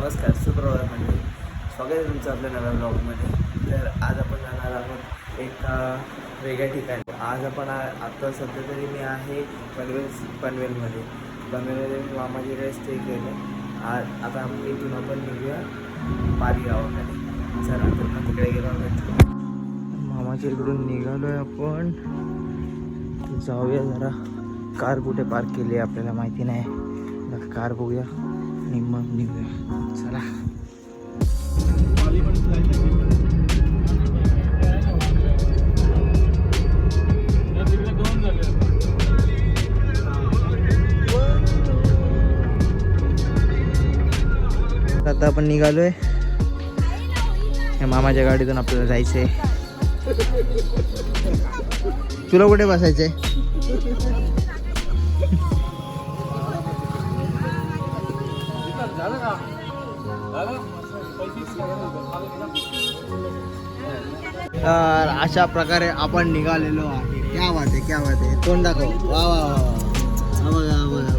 नमस्कार सुप्रभात म्हणजे स्वागत आहे तुमचं आपल्या नव्या ब्लॉगमध्ये. तर आज आपण जाणार आहोत एका वेगळ्या ठिकाणी. आज आपण आ- आता सध्या तरी मी आहे पनवेल पनवेलमध्ये. पनवेलमध्ये मी मामाजीकडे स्टे केलं आज आता आपण इथून आपण निघूया पारी गावाकडे. चला तर मग तिकडे गेलो भेटतो मामाच्या इकडून निघालो आहे आपण. जाऊया जरा. कार कुठे पार्क केली आहे आपल्याला माहिती नाही. कार बघूया. आणि मग निघूया. आता आपण निघालोय. या मामाच्या गाडीतून आपल्याला जायचंय. तुला कुठे बसायचंय? तर अशा प्रकारे आपण निघालेलो आहे. क्या बात आहे क्या बात आहे. तोंड दाखव. वा वा वा वा. बघा बघा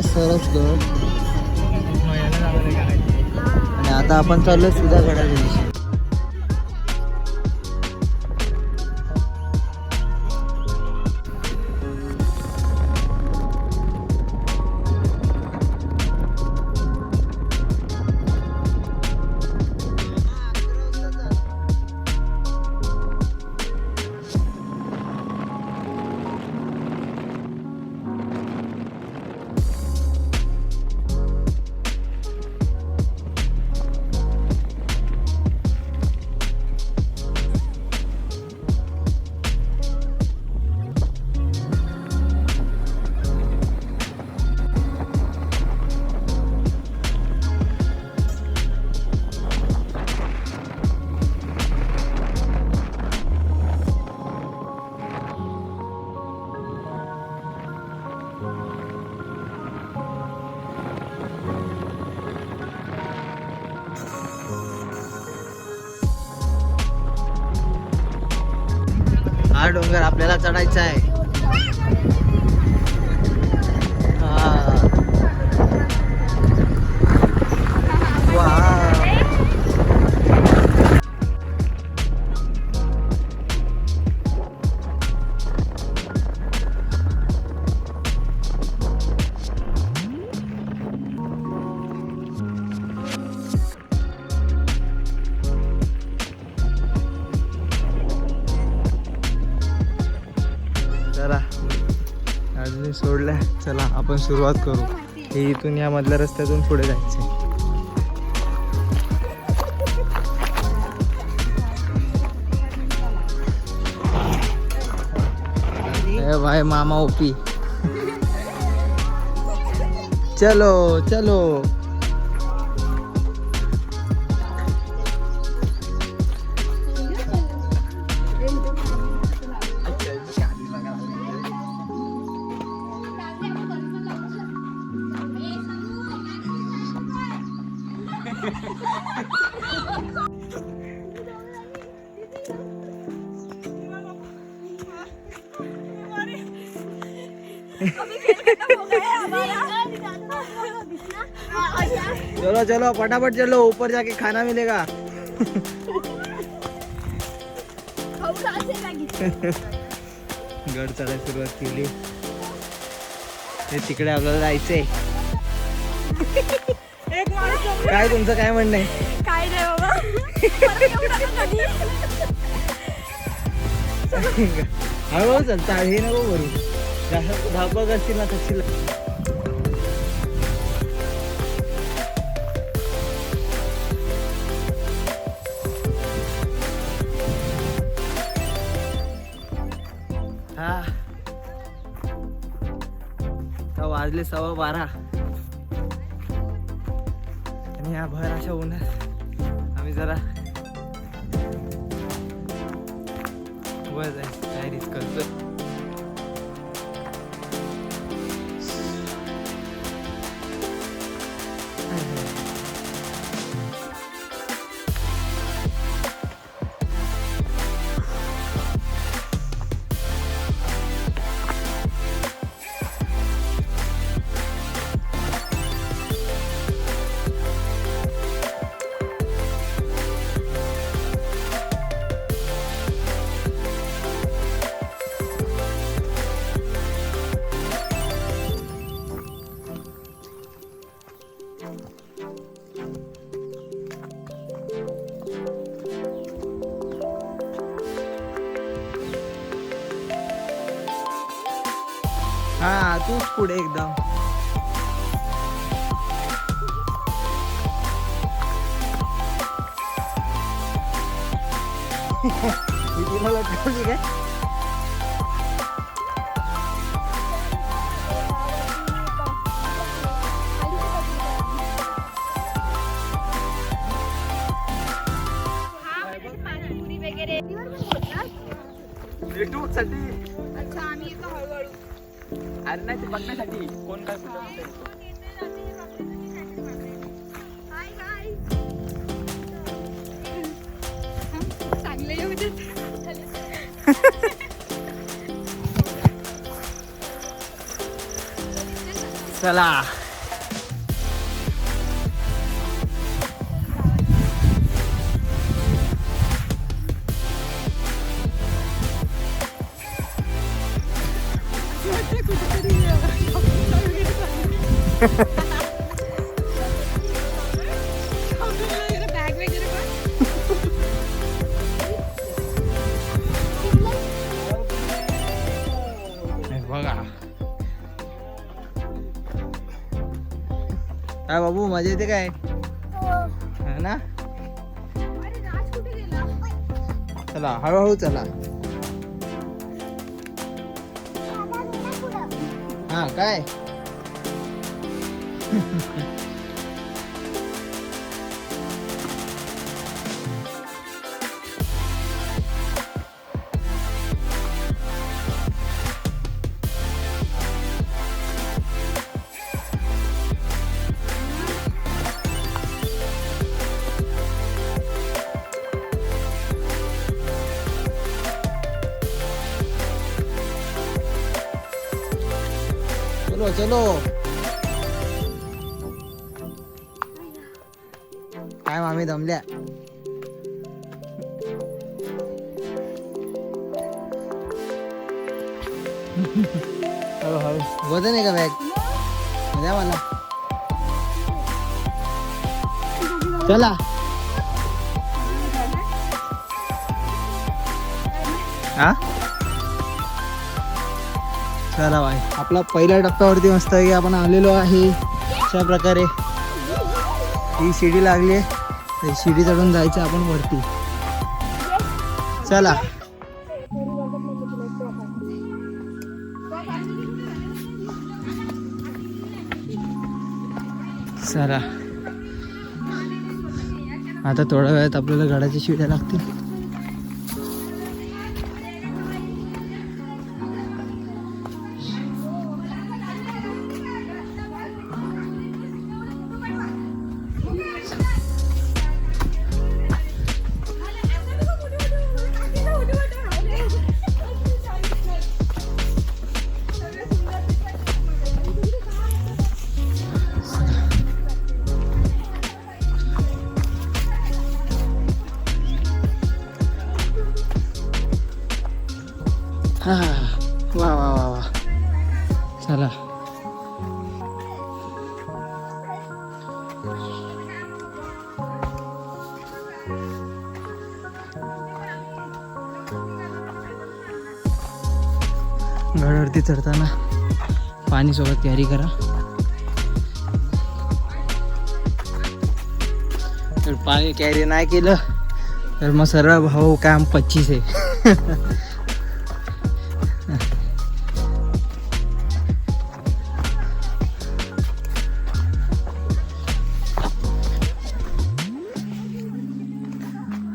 आहे सरसगड आणि आता आपण चाललोय सुधागडा दिवशी हा डोंगर आपल्याला चढायचा आहे. चला अजून सोडलं चला आपण सुरुवात करू. हे इथून या मधल्या रस्त्यातून पुढे जायचं भाई मामा ओपी. चलो चलो. चलो चलो फटाफट चलो ऊपर जाके खाना मिलेगा। गड चढायला सुरुवात केली. ते तिकडे आपल्याला जायचंय. काय तुमचं काय म्हणणं आहे? काय नाही बाबा. हळूहळू चल चाळ हे नको करू. धावपळ असतील ना तशील हा वाजले सव्वा बारा. आणि या भर अशा उन्हात आम्ही जरा वर जाईल तयारीच करतो तूच पुढे एकदम. मला काय पाणीपुरी वगैरे. अच्छा आम्ही येतो हळूहळू. अरे नाही ते बघण्यासाठी. कोण काय कुठं चांगले चला. बघा काय बाबू मजा येते काय हा ना अरे राज कुठे गेला चला हळूहळू चला हा काय चलो चलो काय मामी दमल्या. वजन आहे का बॅग? द्या मला. चला. हा चला बाय आपला पहिल्या टप्प्यावरती मस्त आहे की आपण आलेलो आहे. अशा प्रकारे. ही शिडी लागली आहे. शिडी चढून जायचं आपण वरती. चला. चला. आता थोड्या वेळात आपल्याला गडाच्या शिड्या लागतील. वरती चढताना पाणी सोबत तयारी करा. तर पाणी कॅरी नाही केलं तर मग सरळ भाऊ काम पच्चीस आहे.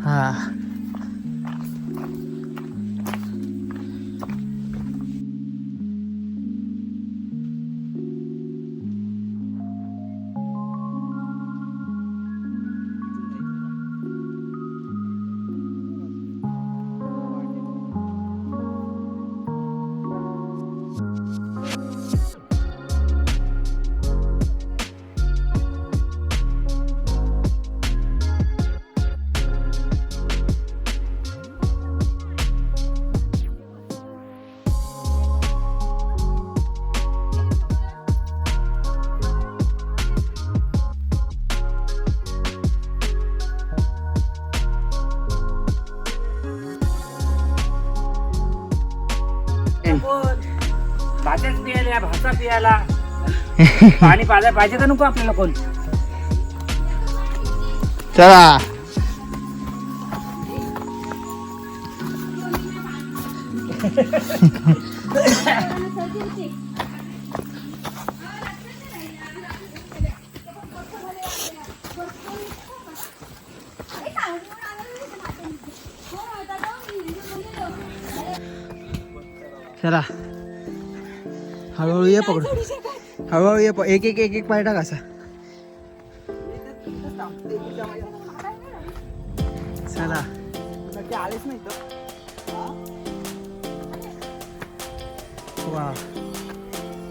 हा. भात्याच पियाला भाता पियाला पाणी पाजा पाहिजे का नको आपल्याला कोण? चला. ये पकड। हळूहळू ये एक एक एक एक पाय टाक असा। चला। वा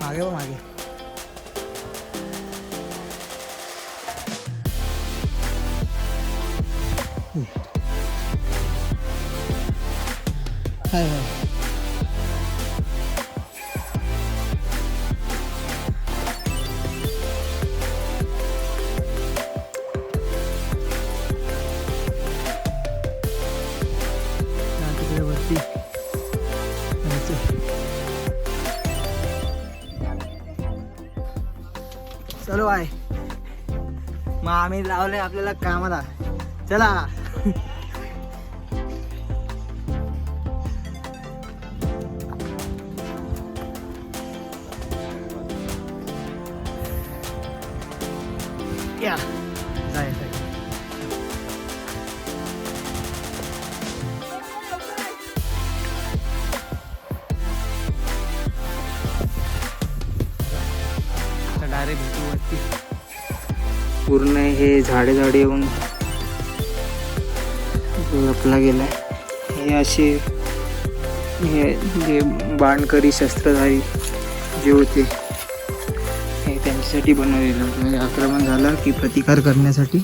मागे वा मागे हाय हाय। चलो आहे मग आम्ही लावले आपल्याला कामाला. चला. झाडे झाडे येऊन लपला गेला हे असे हे जे बाणकरी शस्त्रधारी जे होते हे त्यांच्यासाठी बनवलेलं होतं. म्हणजे आक्रमण झालं की प्रतिकार करण्यासाठी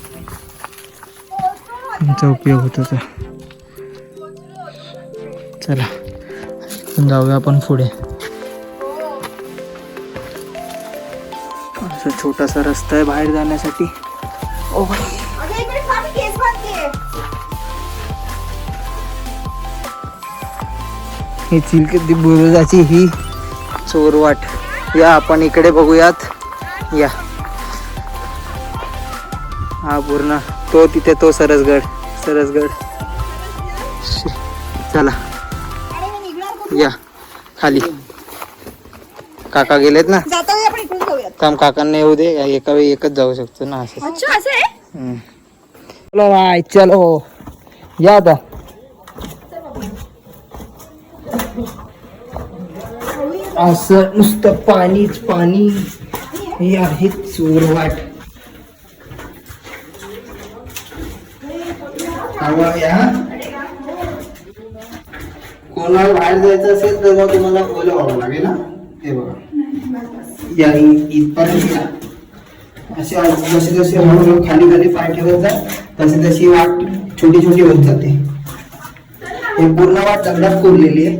त्यांचा उपयोग होत होता. चला जाऊया आपण पुढे. असा छोटासा रस्ता आहे बाहेर जाण्यासाठी. O by. ही चिलकती बुरुजाची ही चोरवाट या आपण इकडे बघूयात. या. हा पूर्ण. तो तिथे तो सरसगड. सरसगड. चला. या. खाली. काका गेलेत ना? थांब काकांना येऊ दे एका वेळी एकच जाऊ शकतो ना असं. अच्छा असं आहे? हम्म. चलो भाई चलो. या आता. असं नुसतं पाणीच पाणी. हे आहे चोरवाट. हवा या. कोणाला बाहेर जायचं असेल तर मग तुम्हाला ओलं व्हावं लागेल ना हे बघा. या इथपर्यंत असे जसे जसे हळूहळू खाली खाली पाय ठेवत जा तशी तशी वाट छोटी छोटी होत जाते. हे पूर्ण वाट दगडात कोरलेली आहे.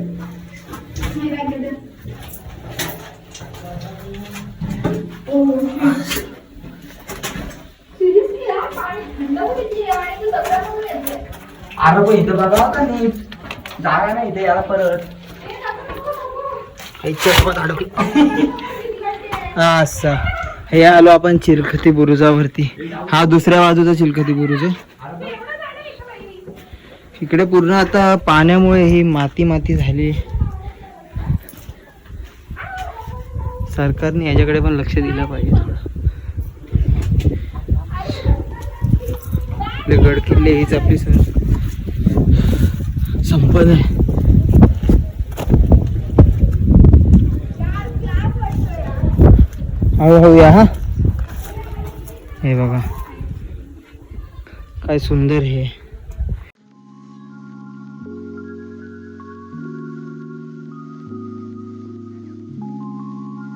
अरे पण इथं बघा का नीट. जागा नाही इथे याला परत. असं. हे आलो आपण चिलखती बुरुजावरती. हा दुसऱ्या बाजूचा चिलखती बुरुज आहे. इकडे पूर्ण आता पाण्यामुळे ही माती माती झाली. सरकारने याच्याकडे पण लक्ष दिलं पाहिजे गडकिल्ले गड किल्ले हीच आपली संपदा आहे. हळूहळू या हा? हे बघा. काय सुंदर हे.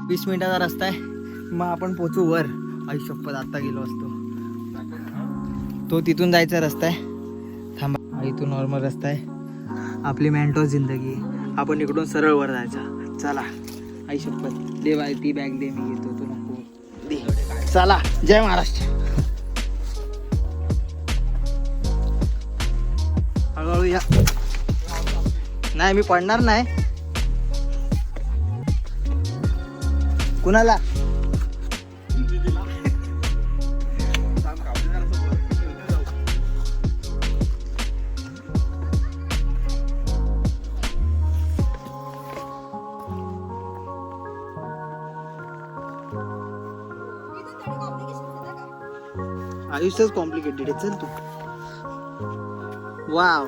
वीस मिनिटाचा रस्ता आहे. मग आपण पोचू वर. आई शपथ आता गेलो असतो. तो तिथून जायचा रस्ता आहे. थांबा. हा इथून नॉर्मल रस्ता आहे. आपली मॅन्टो जिंदगी आपण इकडून सरळ वर जायचा. चला. आई शपथ दे बाई ती बॅग दे मी घेतो चला जय महाराष्ट्र. हळूहळू या. नाही मी पडणार नाही. कुणाला? आयुष्यच कॉम्प्लिकेटेड आहे चल तू वाव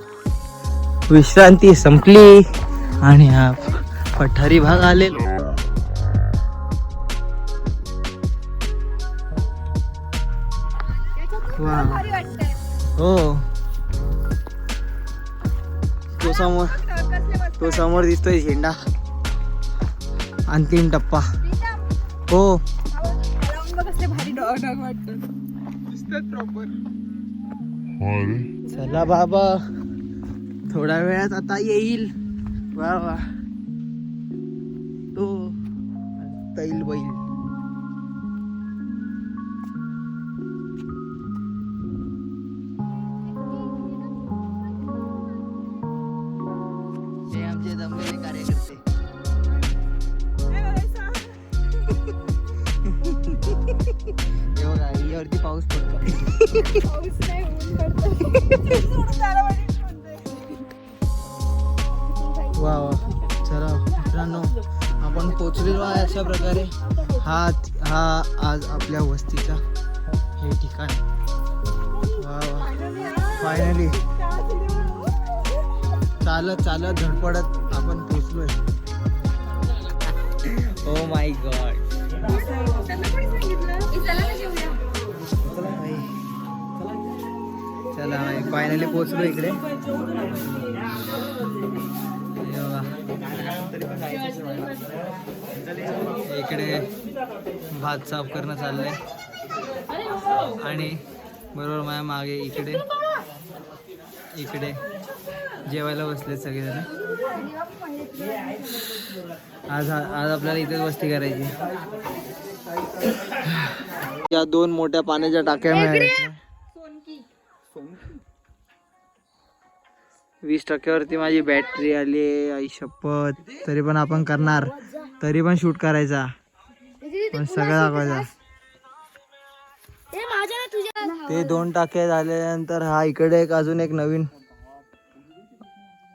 विश्रांती संपली आणि हा पठारी भाग आलेलो. वा वाटतंय हो. तो समोर तो समोर दिसतोय झेंडा. अंतिम टप्पा. हो. भारी डॉग डॉग वाटतात चला बाबा. थोड्या वेळात आता येईल. वा वा. तो तैल बैल वा वा चला मित्रांनो आपण पोचलेलो आहे अशा प्रकारे. हा हा आज आपल्या वस्तीचा हे ठिकाण. वा वा फायनली चालत चालत धडपडत आपण पोचलोय. ओ माय गॉड चला फायनली पोचलो इकडे. इकडे भात साफ करणं चाललंय. आणि बरोबर माझ्या मागे इकडे इकडे जेवायला बसले सगळेजण. आज आज आपल्याला इथेच वस्ती करायची. या दोन मोठ्या पाण्याच्या टाक्या मिळाल्या. वीस टक्क्यावरती माझी बॅटरी आली आहे आई शपथ. तरी पण आपण करणार. तरी पण शूट करायचा. पण सगळं दाखवायचा. ते दोन टाके झाल्यानंतर हा इकडे एक अजून एक नवीन.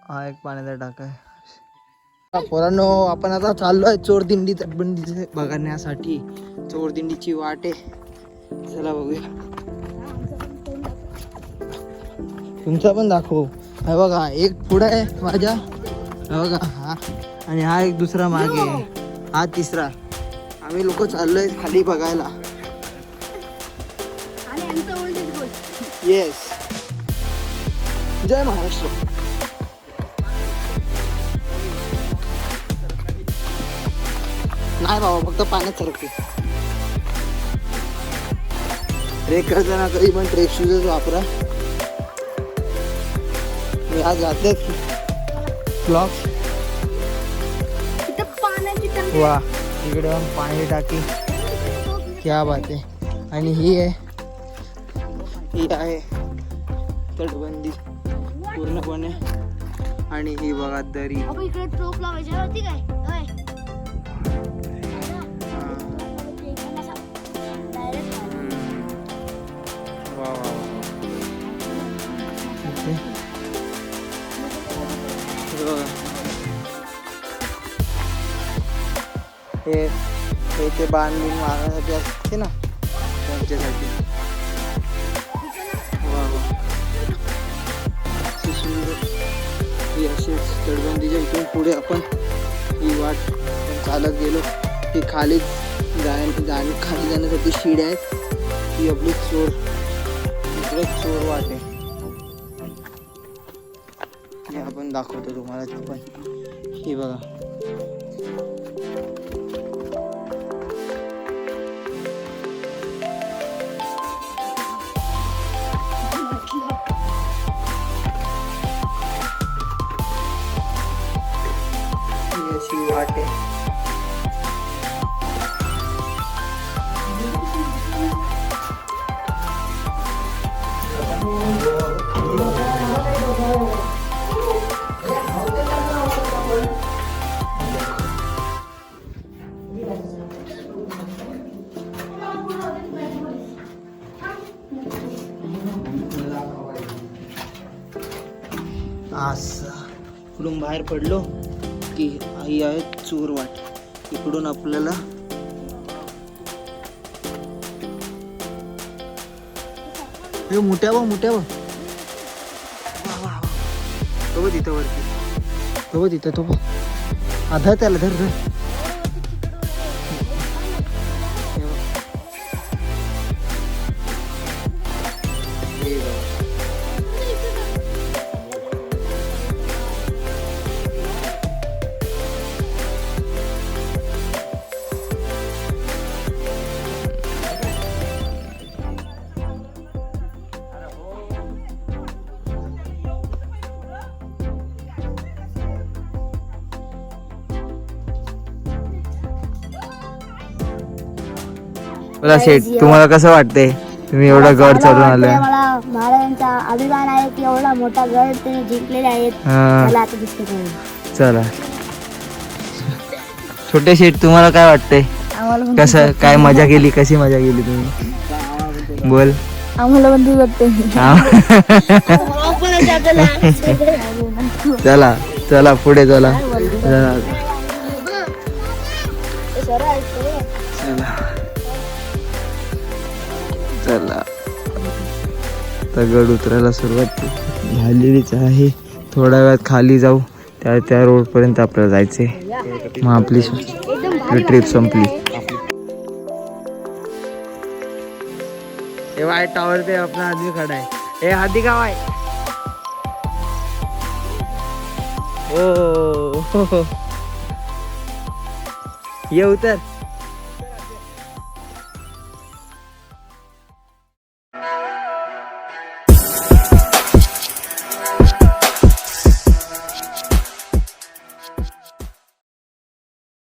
हा एक पाण्याचा टाका. आहे पोरांनो आपण आता चाललोय चोरदिंडी तटबंदी बघण्यासाठी. चोरदिंडीची वाट आहे. चला बघूया. तुमचा पण दाखव. हे बघा एक पुढे आहे माझ्या. हे बघा हा. आणि हा एक दुसरा मागे. हा तिसरा. आम्ही लोक चाललोय खाली बघायला. येस जय महाराष्ट्र. नाही बाबा फक्त पाण्यात सरकते. ट्रेक करताना कधी पण ट्रेक शूजच वापरा. तिथं पाण्याची टंकी. वा इकडे पण टाकी. क्या बात आहे. आणि ही आहे. ही आहे तटबंदी. पूर्णपणे. आणि ही बघा दरी. होय. हा. वा. हे हे ते बाण बिन मारण्यासाठी असते ना? त्यांच्यासाठी. वा सुंदर ही अशीच इथून पुढे आपण ही वाट चालत गेलो. ही खाली जाय जाण खाली जाण्यासाठी शिड आहेत. ही आपली चोर इकडे चोर वाट आहे. हे आपण दाखवतो तुम्हाला ती पण. हे बघा. ही असा इकडून बाहेर पडलो की आई आहे चोर वाट. इकडून आपल्याला हे मोठ्या बा मोठ्या बा तिथं वरती. तो तिथं तो आधा त्याला धर धर. बोला शेठ तुम्हाला कसं वाटतंय? तुम्ही एवढं गड चढून आलं मला. महाराजांचा अभिमान आहे की एवढा मोठा गड ते जिंकलेले आहेत. हा. मला आता दिसते काय चला. छोटे शेठ तुम्हाला काय आम्हाला कसं काय मजा केली? कशी मजा केली तुम्ही? बोल. आम्हाला पण वाटते. चला चला पुढे चला. चला. चला. चला. तर गड उतरायला सुरुवात झालेलीच आहे. थोड्या वेळात खाली जाऊ. त्या त्या रोडपर्यंत आपल्याला जायचे मग आपली ट्रिप संपली. हे वाय टॉवर पे आपला आदमी खड़ा आहे. हे हाथी गाव आहे. ओ हो, हो. ये उतर.